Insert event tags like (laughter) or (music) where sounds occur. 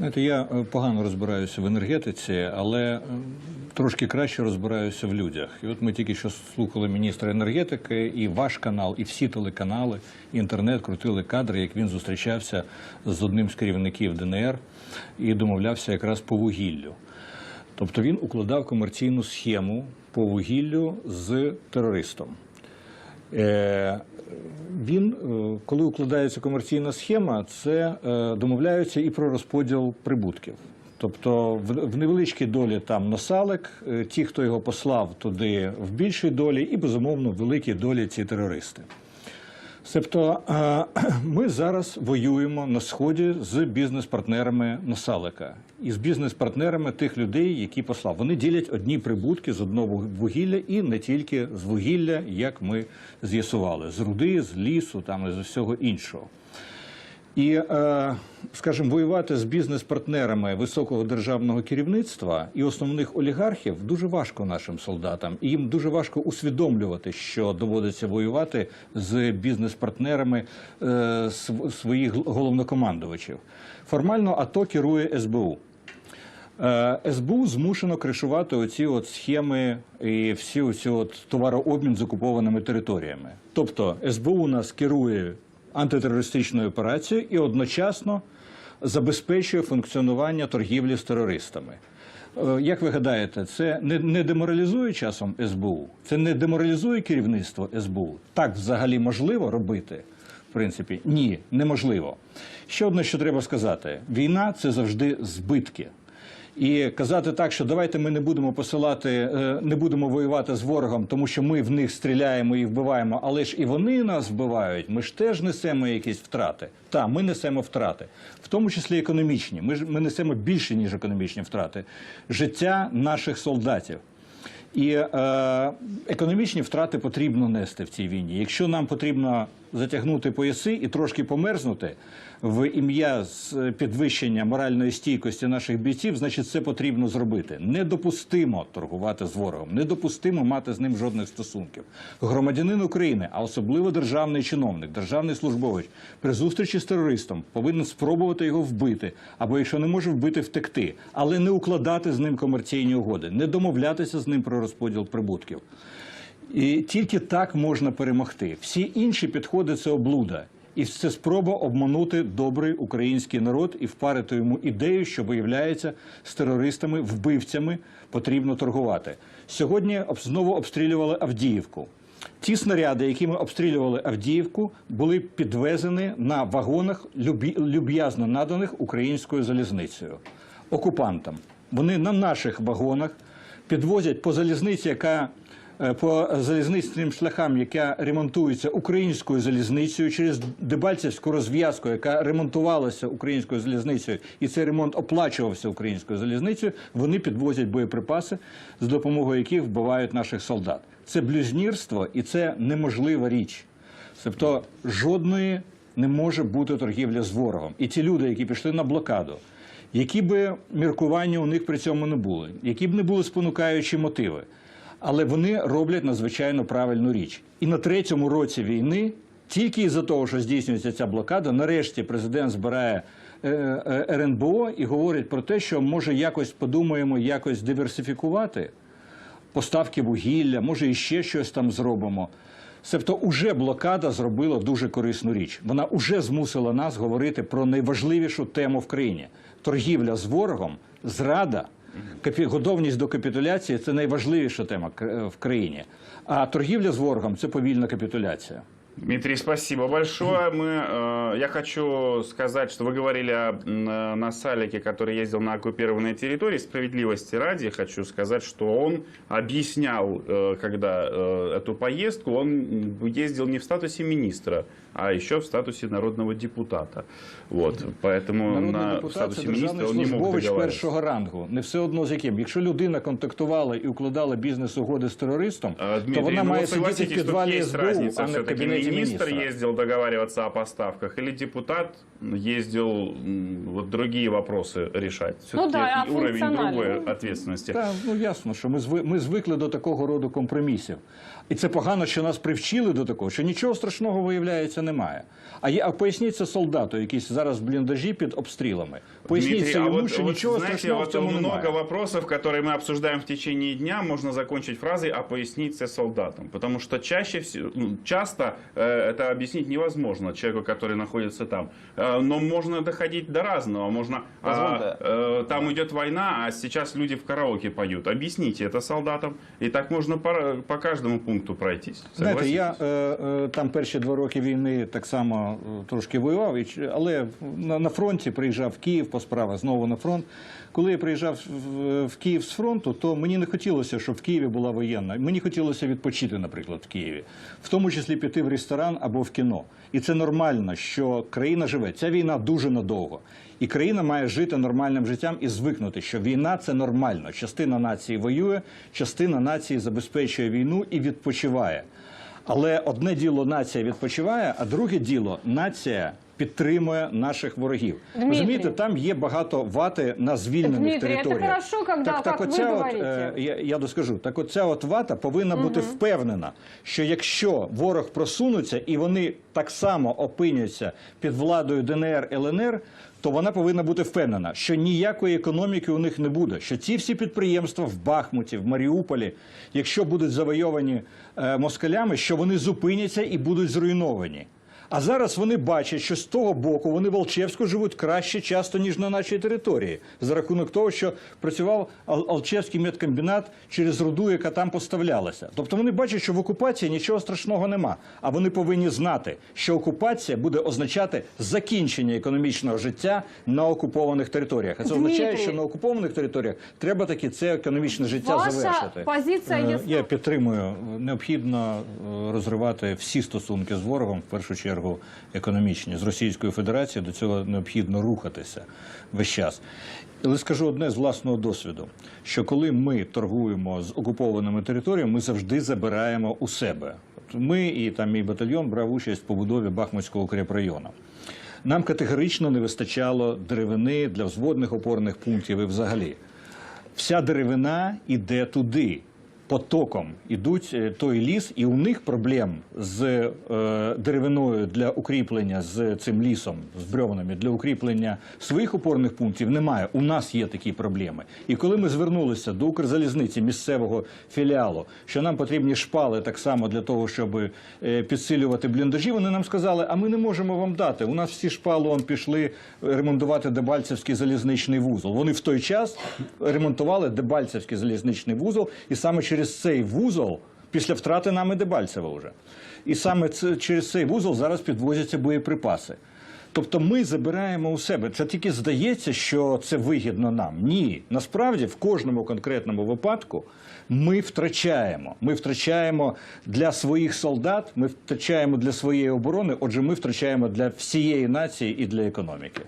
Знаєте, я е, погано розбираюся в енергетиці, але трошки краще розбираюся в людях. І от ми тільки що слухали міністра енергетики, і ваш канал, і всі телеканали, інтернет крутили кадри, як він зустрічався з одним з керівників ДНР і домовлявся якраз по вугіллю. Тобто він укладав комерційну схему по вугіллю з терористом. Е, Він, е, коли укладається комерційна схема, це е, домовляються і про розподіл прибутків. Тобто в невеличкій долі там носалик, е, ті, хто його послав туди в більшій долі, і безумовно в великій долі ці терористи. Е, (clears throat) ми зараз воюємо на сході з бізнес-партнерами Насалика і з бізнес-партнерами тих людей, які послав. Вони ділять одні прибутки з одного вугілля і не тільки з вугілля, як ми з'ясували, з руди, з лісу, там і з усього іншого. І, е, скажімо, воювати з бізнес-партнерами високого державного керівництва і основних олігархів дуже важко нашим солдатам. І їм дуже важко усвідомлювати, що доводиться воювати з бізнес-партнерами е, своїх головнокомандувачів. Формально АТО керує СБУ. Е, СБУ змушено кришувати оці от схеми і всі оці от товарообмін з окупованими територіями. Тобто СБУ нас керує антитерористичною операцією і одночасно забезпечує функціонування торгівлі з терористами. Е, Як ви гадаєте, це не деморалізує часом СБУ? Це не деморалізує керівництво СБУ? Так взагалі можливо робити? В принципі, ні, неможливо. Ще одне, що треба сказати: війна це завжди збитки. І казати так, що давайте ми не будемо посилати, е, не будемо воювати з ворогом, тому що ми в них стріляємо і вбиваємо, але ж і вони нас вбивають. Ми ж теж несемо якісь втрати. Так, ми несемо втрати, в тому числі економічні. Ми ж ми несемо більше ніж економічні втрати. Життя наших солдатів. І е, економічні втрати потрібно нести в цій війні. Якщо нам потрібно затягнути пояси і трошки померзнути в ім'я з підвищення моральної стійкості наших бійців, значить це потрібно зробити. Недопустимо торгувати з ворогом, недопустимо мати з ним жодних стосунків. Громадянин України, а особливо державний чиновник, державний службовець, при зустрічі з терористом повинен спробувати його вбити, або якщо не може вбити, втекти, але не укладати з ним комерційні угоди, не домовлятися з ним про розподіл прибутків. І тільки так можна перемогти. Всі інші підходи це облуда. І це спроба обманути добрий український народ і впарити йому ідею, що виявляється з терористами, вбивцями потрібно торгувати. Сьогодні знову обстрілювали Авдіївку. Ті снаряди, якими обстрілювали Авдіївку, були підвезені на вагонах, люб'язно наданих українською залізницею окупантам. Вони на наших вагонах підвозять по залізниці, яка по залізничним шляхам, яка ремонтується українською залізницею через Дебальцевську розв'язку, яка ремонтувалася українською залізницею, і цей ремонт оплачувався українською залізницею. Вони підвозять боєприпаси, з допомогою яких вбивають наших солдат. Це блюзнірство і це неможлива річ. Тобто жодної не може бути торгівля з ворогом. І ті люди, які пішли на блокаду, які би міркування у них при цьому не були, які б не були спонукаючі мотиви, але вони роблять надзвичайно правильну річ. І на третьому році війни, тільки із-за того, що здійснюється ця блокада, нарешті президент збирає е, е, РНБО і говорить про те, що може якось подумаємо, якось диверсифікувати поставки вугілля, може і ще щось там зробимо. Тобто, уже блокада зробила дуже корисну річ. Вона уже змусила нас говорити про найважливішу тему в країні: торгівля з ворогом, зрада. Готовність до капітуляції це найважливіша тема в країні. А торгівля з ворогом це повільна капітуляція. Дмитрий, спасибо большое. Мы, э, я хочу сказать, что вы говорили о м, э, Насалике, который ездил на оккупированные территории. Справедливости ради хочу сказать, что он объяснял, э, когда э, эту поездку, он м, ездил не в статусе министра, а еще в статусе народного депутата. Вот, поэтому Народний на в депутат статусе це державний министра он не мог службовець договариваться. першого рангу. Не все одно з яким. Якщо людина контактувала і укладала бізнес-угоди з терористом, А, то Дмитрий, вона ну має вот сидіти в согласитесь, тут підвалі есть СБУ, разница. а не в Все-таки кабінеті министр міністра. ездил договариваться о поставках, или депутат ездил м, вот другие вопросы решать. Все-таки да, а уровень функционально. другой ответственности. Так, ну ясно, що ми зви- ми звикли до такого роду компромісів. І це погано, що нас привчили до такого, що нічого страшного виявляється це немає. А, є, а поясніть це солдату, який зараз в бліндажі під обстрілами. Поясніть Дмитрий, це а йому, вот, що вот нічого знаете, страшного в вот цьому много немає. вопросов, которые мы обсуждаем в течение дня, можно закончить фразой «а пояснить это солдатам». Потому что чаще всего, ну, часто э, это объяснить невозможно человеку, который находится там. Э, но можно доходить до разного. Можно, а, Позвольте. э, там идет война, а сейчас люди в караоке поют. Объясните это солдатам, и так можно по, по каждому пункту пройтись. Знаєте, Согласитесь? я е, е, там перші два роки війни так само е, трошки воював, і ч- але на, на фронті приїжджав в Київ по справах, знову на фронт. Коли я приїжджав в, в Київ з фронту, то мені не хотілося, щоб в Києві була воєнна. Мені хотілося відпочити, наприклад, в Києві, в тому числі піти в ресторан або в кіно. І це нормально, що країна живе. Ця війна дуже надовго. І країна має жити нормальним життям і звикнути, що війна це нормально. Частина нації воює, частина нації забезпечує війну і відпочиває. Але одне діло нація відпочиває, а друге діло нація підтримує наших ворогів. Дмитрий. Розумієте, там є багато вати на звільнених Дмитрий, територіях. хорошо, когда, как вы оця от, е, я, я доскажу, так оця от вата повинна бути впевнена, що якщо ворог просунуться і вони так само опиняться під владою ДНР, ЛНР, то вона повинна бути впевнена, що ніякої економіки у них не буде. Що ці всі підприємства в Бахмуті, в Маріуполі, якщо будуть завойовані е, москалями, що вони зупиняться і будуть зруйновані. А зараз вони бачать, що з того боку вони в Алчевську живуть краще часто, ніж на нашій території, за рахунок того, що працював Ал- Алчевський медкомбінат через руду, яка там поставлялася. Тобто вони бачать, що в окупації нічого страшного нема. А вони повинні знати, що окупація буде означати закінчення економічного життя на окупованих територіях. А це означає, що на окупованих територіях треба таки це економічне життя Ваша завершити. позиція Е, ясна. Я підтримую. Необхідно е, розривати всі стосунки з ворогом, в першу чергу економічні. З Російською Федерацією до цього необхідно рухатися весь час. Але скажу одне з власного досвіду: що коли ми торгуємо з окупованими територіями, ми завжди забираємо у себе. Ми і там мій батальйон брав участь в побудові Бахмутського укріпрайону. Нам категорично не вистачало деревини для взводних опорних пунктів і взагалі вся деревина іде туди. Потоком ідуть е, той ліс, і у них проблем з е, деревиною для укріплення з цим лісом, з брьовнами для укріплення своїх опорних пунктів немає. У нас є такі проблеми. І коли ми звернулися до Укрзалізниці місцевого філіалу, що нам потрібні шпали так само для того, щоб е, підсилювати бліндажі, вони нам сказали, а ми не можемо вам дати. У нас всі шпали он пішли ремонтувати Дебальцевський залізничний вузол. Вони в той час ремонтували Дебальцевський залізничний вузол, і саме через цей вузол, після втрати нами Дебальцева вже, і саме це, через цей вузол зараз підвозяться боєприпаси. Тобто ми забираємо у себе. Це тільки здається, що це вигідно нам. Ні, насправді в кожному конкретному випадку ми втрачаємо. Ми втрачаємо для своїх солдат, ми втрачаємо для своєї оборони. Отже, ми втрачаємо для всієї нації і для економіки.